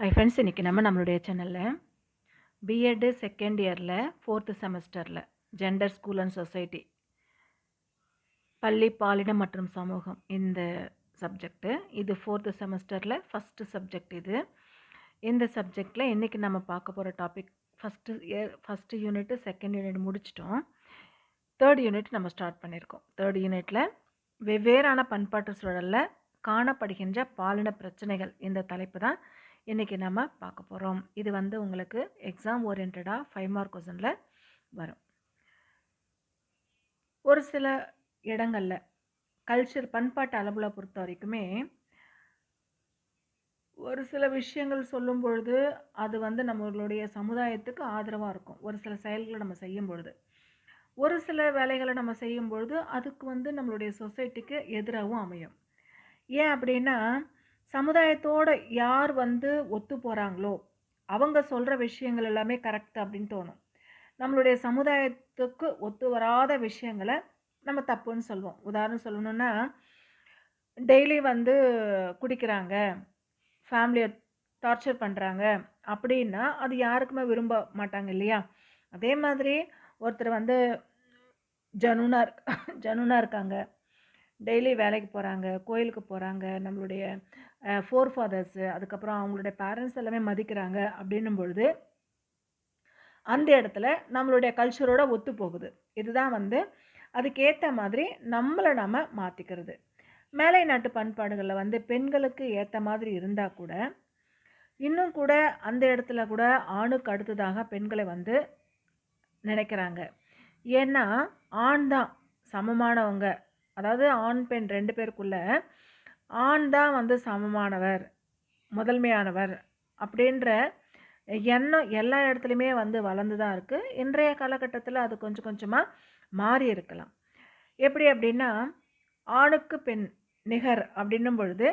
Hi friends இன்றைக்கி நம்ம நம்மளுடைய சேனலில் பிஎட்டு செகண்ட் இயரில் ஃபோர்த்து செமஸ்டரில் ஜெண்டர் ஸ்கூல் அண்ட் சொசைட்டி பள்ளி பாலினம் மற்றும் சமூகம் இந்த சப்ஜெக்ட்டு இது ஃபோர்த்து செமஸ்டரில் ஃபஸ்ட்டு சப்ஜெக்ட் இது. இந்த சப்ஜெக்டில் இன்றைக்கி நம்ம பார்க்க போகிற topic first year first unit second unit முடிச்சிட்டோம். தேர்ட் யூனிட் நம்ம ஸ்டார்ட் பண்ணியிருக்கோம். தேர்ட் யூனிட்டில் வெவ்வேறான பண்பாட்டு சூழலில் காணப்படுகின்ற பாலின பிரச்சனைகள் இந்த தலைப்பு தான். இன்றைக்கி நம்ம பார்க்க போகிறோம் இது வந்து உங்களுக்கு எக்ஸாம் ஓரியன்டாக ஃபைவ் மார்க் கொஷனில் வரும். ஒரு சில இடங்களில் கல்ச்சர் பண்பாட்டு அளவில் பொறுத்த வரைக்குமே ஒரு சில விஷயங்கள் சொல்லும் பொழுது அது வந்து நம்மளுடைய சமுதாயத்துக்கு ஆதரவாக இருக்கும். ஒரு சில செயல்களை நம்ம செய்யும் பொழுது. ஒரு சில வேலைகளை நம்ம செய்யும் பொழுது அதுக்கு வந்து நம்மளுடைய சொசைட்டிக்கு எதிராகவும் அமையும். ஏன் அப்படின்னா சமுதாயத்தோட யார் வந்து ஒத்து போகிறாங்களோ அவங்க சொல்கிற விஷயங்கள் எல்லாமே கரெக்ட் அப்படின்னு தோணும். நம்மளுடைய சமுதாயத்துக்கு ஒத்து வராத விஷயங்களை நம்ம தப்புன்னு சொல்லுவோம் உதாரணம் சொல்லணுன்னா டெய்லி வந்து குடிக்கிறாங்க ஃபேமிலியை டார்ச்சர் பண்ணுறாங்க அப்படின்னா அது யாருக்குமே விரும்ப மாட்டாங்க இல்லையா? அதே மாதிரி ஒருத்தர் வந்து ஜனுனா ஜனுனா இருக்காங்க. டெய்லி வேலைக்கு போகிறாங்க கோயிலுக்கு போகிறாங்க நம்மளுடைய ஃபோர் ஃபாதர்ஸு அதுக்கப்புறம் அவங்களுடைய பேரண்ட்ஸ் எல்லாமே மதிக்கிறாங்க அப்படின்னும் பொழுது அந்த இடத்துல நம்மளுடைய கல்ச்சரோட ஒத்து போகுது இதுதான் வந்து அதுக்கேற்ற மாதிரி நம்மளை நம்ம மாற்றிக்கிறது மேலை நாட்டு பண்பாடுகளில் வந்து பெண்களுக்கு ஏற்ற மாதிரி இருந்தால் கூட இன்னும் கூட அந்த இடத்துல கூட ஆணுக்கு அடுத்ததாக பெண்களை வந்து நினைக்கிறாங்க. ஏன்னா ஆண் தான் சமமானவங்க. அதாவது ஆண் பெண் ரெண்டு பேருக்குள்ள ஆண் தான் வந்து சமமானவர் முதன்மையானவர் அப்படின்ற எண்ணம் எல்லா இடத்துலையுமே வந்து வளர்ந்து தான் இருக்குது இன்றைய காலகட்டத்தில் அது கொஞ்சம் கொஞ்சமாக மாறி இருக்கலாம். எப்படி அப்படின்னா ஆணுக்கு பெண் நிகர் அப்படின்னும் பொழுது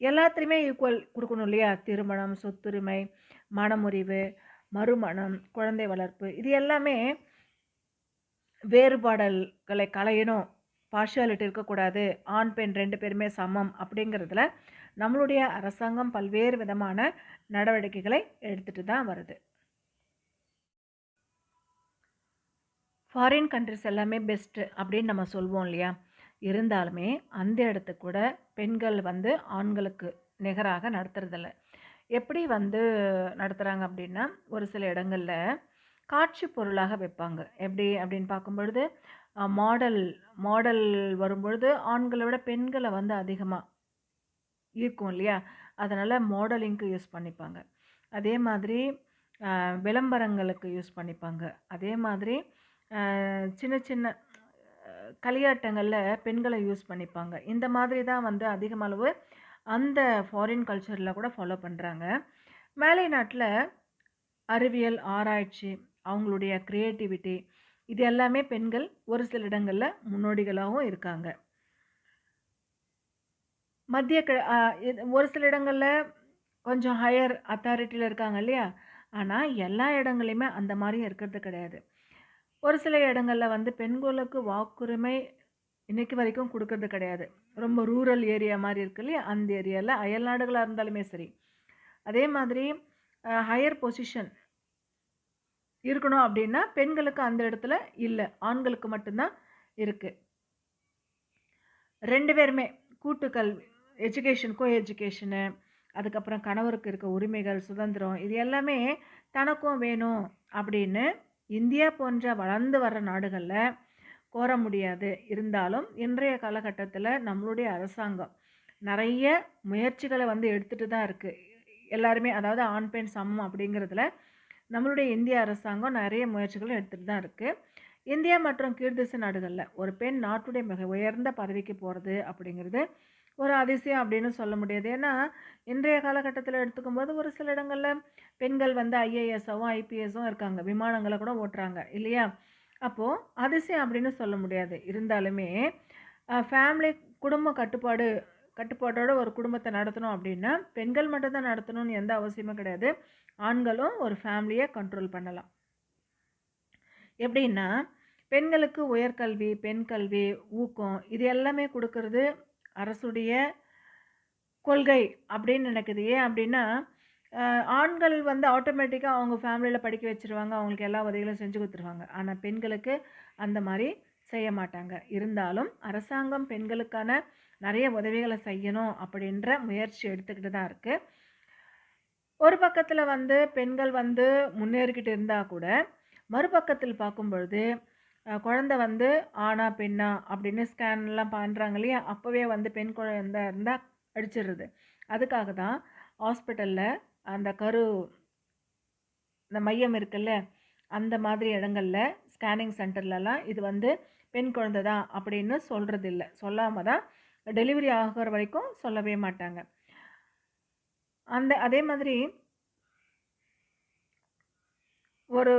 எல்லாத்துலேயுமே ஈக்குவல் கொடுக்கணும் இல்லையா? திருமணம் சொத்துரிமை மனமுறிவு மறுமணம் குழந்தை வளர்ப்பு இது எல்லாமே வேறுபாடல்களை களையணும் பார்ஷியாலிட்டி இருக்கக்கூடாது ஆண் பெண் ரெண்டு பேருமே சமம் அப்படிங்கிறதுல நம்மளுடைய அரசாங்கம் பல்வேறு விதமான நடவடிக்கைகளை எடுத்துகிட்டு தான் வருது. ஃபாரின் கண்ட்ரிஸ் எல்லாமே பெஸ்ட்டு அப்படின்னு நம்ம சொல்வோம் இல்லையா? இருந்தாலுமே அந்த இடத்துக்கு கூட பெண்கள் வந்து ஆண்களுக்கு நிகராக நடத்துறதில்ல. எப்படி வந்து நடத்துகிறாங்க அப்படின்னா ஒரு சில இடங்களில் காட்சி பொருளாக வைப்பாங்க. எப்படி அப்படின்னு பார்க்கும்பொழுது மாடல் மாடல் வரும்பொழுது ஆண்களை விட பெண்களை வந்து அதிகமாக இருக்கும் இல்லையா? அதனால் மாடலிங்க்கு யூஸ் பண்ணிப்பாங்க. அதே மாதிரி விளம்பரங்களுக்கு யூஸ் பண்ணிப்பாங்க. அதே மாதிரி சின்ன சின்ன களியாட்டங்களில் பெண்களை யூஸ் பண்ணிப்பாங்க. இந்த மாதிரி தான் வந்து அதிகமளவு அந்த ஃபாரின் கல்ச்சரில் கூட ஃபாலோ பண்ணுறாங்க மேலை நாட்டில் அறிவியல் ஆராய்ச்சி அவங்களுடைய க்ரியேட்டிவிட்டி இது எல்லாமே பெண்கள் ஒரு சில இடங்களில் முன்னோடிகளாகவும் இருக்காங்க. மத்திய க ஒரு சில இடங்களில் கொஞ்சம் ஹையர் அத்தாரிட்டியில் இருக்காங்க இல்லையா? ஆனால் எல்லா இடங்களையுமே அந்த மாதிரி இருக்கிறது கிடையாது. ஒரு சில இடங்களில் வந்து பெண்களுக்கு வாக்குரிமை இன்றைக்கு வரைக்கும் கொடுக்கறது கிடையாது. ரொம்ப ரூரல் ஏரியா மாதிரி இருக்கு இல்லையா? அந்த ஏரியாவில் அயல் நாடுகளாக இருந்தாலுமே சரி. அதே மாதிரி ஹையர் பொசிஷன் இருக்கணும் அப்படின்னா பெண்களுக்கு அந்த இடத்துல இல்லை. ஆண்களுக்கு மட்டும்தான் இருக்குது ரெண்டு பேருமே கூட்டுக்கல்வி எஜுகேஷன் கோ எஜுகேஷனு அதுக்கப்புறம் கணவருக்கு இருக்க உரிமைகள் சுதந்திரம் இது எல்லாமே தனக்கும் வேணும் அப்படின்னு இந்தியா போன்ற வளர்ந்து வர்ற நாடுகளில் கோர முடியாது. இருந்தாலும் இன்றைய காலகட்டத்தில் நம்மளுடைய அரசாங்கம் நிறைய முயற்சிகளை வந்து எடுத்துகிட்டு தான் இருக்குது எல்லாருமே அதாவது ஆண் பெண் சமம் அப்படிங்கிறதுல நம்மளுடைய இந்திய அரசாங்கம் நிறைய முயற்சிகளும் எடுத்துகிட்டு தான் இருக்குது இந்தியா மற்றும் கீழ்திசை நாடுகளில் ஒரு பெண் நாட்டுடைய மிக உயர்ந்த பதவிக்கு போகிறது அப்படிங்கிறது ஒரு அதிசயம் அப்படின்னு சொல்ல முடியாது. ஏன்னா இன்றைய காலகட்டத்தில் எடுத்துக்கும் போது ஒரு சில இடங்களில் பெண்கள் வந்து ஐஏஎஸ்ஸாவும் ஐபிஎஸும் இருக்காங்க. விமானங்களை கூட ஓட்டுறாங்க. இல்லையா? அப்போது அதிசயம் அப்படின்னு சொல்ல முடியாது. இருந்தாலுமே ஃபேமிலி குடும்ப கட்டுப்பாடு கட்டுப்பாட்டோட ஒரு குடும்பத்தை நடத்தணும் அப்படின்னா பெண்கள் மட்டும்தான் நடத்தணும்னு எந்த அவசியமும் கிடையாது ஆண்களும் ஒரு ஃபேமிலியை கண்ட்ரோல் பண்ணலாம் எப்படின்னா பெண்களுக்கு உயர்கல்வி பெண் கல்வி ஊக்கம் இது எல்லாமே கொடுக்கறது அரசுடைய கொள்கை அப்படின்னு நினைக்குது ஏன் அப்படின்னா ஆண்கள் வந்து ஆட்டோமேட்டிக்காக அவங்க ஃபேமிலியில் படிக்க வச்சுருவாங்க. அவங்களுக்கு எல்லா உதவிகளும் செஞ்சு கொடுத்துருவாங்க ஆனால் பெண்களுக்கு அந்த மாதிரி செய்ய மாட்டாங்க. இருந்தாலும் அரசாங்கம் பெண்களுக்கான நிறைய உதவிகளை செய்யணும் அப்படின்ற முயற்சி எடுத்துக்கிட்டு தான் இருக்குது ஒரு பக்கத்தில் வந்து பெண்கள் வந்து முன்னேறிக்கிட்டு இருந்தால் கூட, மறுபக்கத்தில் பார்க்கும்பொழுது, குழந்தை வந்து ஆணா, பெண்ணா அப்படின்னு ஸ்கேன்லாம் பண்ணுறாங்க இல்லையா? அப்போவே வந்து பெண் குழந்தை இருந்தால் அடிச்சிடுறது. அதுக்காக தான் ஹாஸ்பிட்டலில் அந்த கரு இந்த மையம் இருக்குல்ல, அந்த மாதிரி இடங்களில் ஸ்கேனிங் சென்டர்லலாம் இது வந்து பெண் குழந்தை தான் அப்படின்னு சொல்கிறதில்ல சொல்லாமல் தான் டெலிவரி ஆகிற வரைக்கும் சொல்லவே மாட்டாங்க. அந்த அதே மாதிரி ஒரு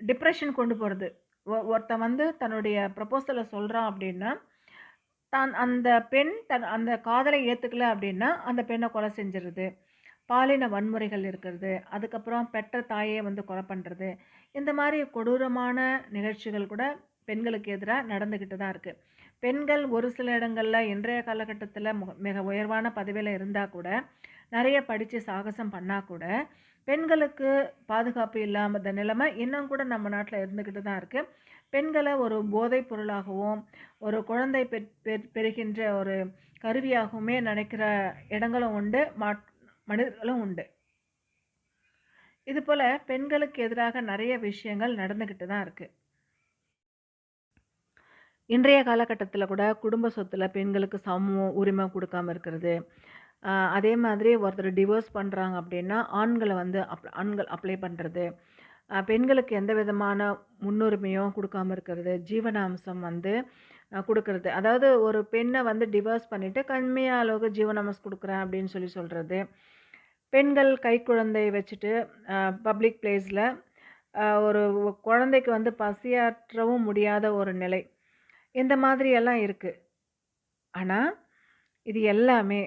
டிப்ரெஷன் கொண்டு போகிறது ஒ ஒருத்தன் வந்து தன்னுடைய ப்ரப்போசலை சொல்கிறான் அப்படின்னா, தான் அந்த பெண் தன் அந்த காதலை ஏற்றுக்கல அப்படின்னா, அந்த பெண்ணை கொலை செஞ்சிருது பாலின வன்முறைகள் இருக்கிறது. அதுக்கப்புறம் பெற்ற தாயே வந்து கொலை பண்ணுறது இந்த மாதிரி கொடூரமான நிகழ்ச்சிகள் கூட பெண்களுக்கு எதிராக நடந்துக்கிட்டு தான் இருக்குது பெண்கள் ஒரு சில இடங்களில் இன்றைய காலகட்டத்தில் மிக உயர்வான பதவியில் இருந்தால் கூட, நிறைய படித்து சாகசம் பண்ணால் கூட, பெண்களுக்கு பாதுகாப்பு இல்லாத நிலைமை இன்னும் கூட நம்ம நாட்டில் இருந்துக்கிட்டு தான் இருக்குது பெண்களை ஒரு போதைப் பொருளாகவும், ஒரு குழந்தை பெற் பெறுகின்ற ஒரு கருவியாகவுமே நினைக்கிற இடங்களும் உண்டு. மா மனிதர்களும் உண்டு. இதுபோல் பெண்களுக்கு எதிராக நிறைய விஷயங்கள் நடந்துக்கிட்டு தான் இருக்குது இன்றைய காலகட்டத்தில் கூட குடும்ப சொத்துல பெண்களுக்கு சம உரிமை கொடுக்காம இருக்கிறது. அதே மாதிரி ஒருத்தர் டிவோர்ஸ் பண்ணுறாங்க அப்படின்னா, ஆண்களை வந்து அப் ஆண்கள் அப்ளை பண்ணுறது பெண்களுக்கு எந்த விதமான முன்னுரிமையும் கொடுக்காம இருக்கிறது. ஜீவனாம்சம் வந்து கொடுக்கறது அதாவது ஒரு பெண்ணை வந்து டிவோர்ஸ் பண்ணிவிட்டு கம்மியாக அளவுக்கு ஜீவனாம்சம் கொடுக்குறேன் அப்படின்னு சொல்லி சொல்கிறது பெண்கள் கைக்குழந்தை வச்சுட்டு பப்ளிக் பிளேஸில் ஒரு குழந்தைக்கு வந்து பசியாற்றவும் முடியாத ஒரு நிலை. இந்த மாதிரியெல்லாம் இருக்குது ஆனால் இது எல்லாமே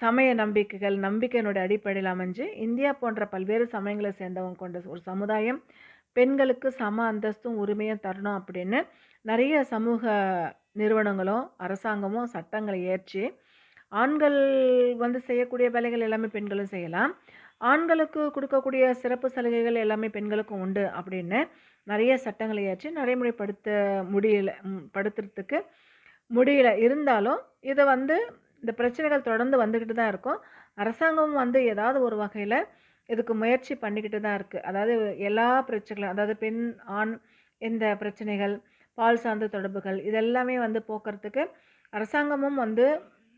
சமய நம்பிக்கைகள், நம்பிக்கையினுடைய அடிப்படையில் அமைஞ்சு, இந்தியா போன்ற பல்வேறு சமயங்களை சேர்ந்தவங்க கொண்ட ஒரு சமுதாயம், பெண்களுக்கு சம அந்தஸ்தும், உரிமையும் தரணும் அப்படின்னு நிறைய சமூக நிறுவனங்களும், அரசாங்கமும் சட்டங்களை ஏற்றி ஆண்கள் வந்து செய்யக்கூடிய வேலைகள் எல்லாமே பெண்களும் செய்யலாம். ஆண்களுக்கு கொடுக்கக்கூடிய சிறப்பு சலுகைகள் எல்லாமே பெண்களுக்கும் உண்டு அப்படின்னு நிறைய சட்டங்களை ஏற்றி நடைமுறைப்படுத்த முடியல படுத்துறதுக்கு முடியல. இருந்தாலும் இதை வந்து இந்த பிரச்சனைகள் தொடர்ந்து வந்துக்கிட்டு தான் இருக்கும். அரசாங்கமும் வந்து ஏதாவது ஒரு வகையில் இதுக்கு முயற்சி பண்ணிக்கிட்டு தான் இருக்குது அதாவது எல்லா பிரச்சனைகளும் அதாவது பெண், ஆண் இந்த பிரச்சனைகள், பால் சார்ந்த தொடர்புகள் இதெல்லாமே வந்து போக்குறதுக்கு அரசாங்கமும் வந்து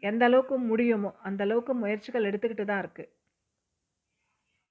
எந்த அளவுக்கு முடியுமோ, அந்த அளவுக்கு முயற்சிகள் எடுத்துக்கிட்டு தான் இருக்குது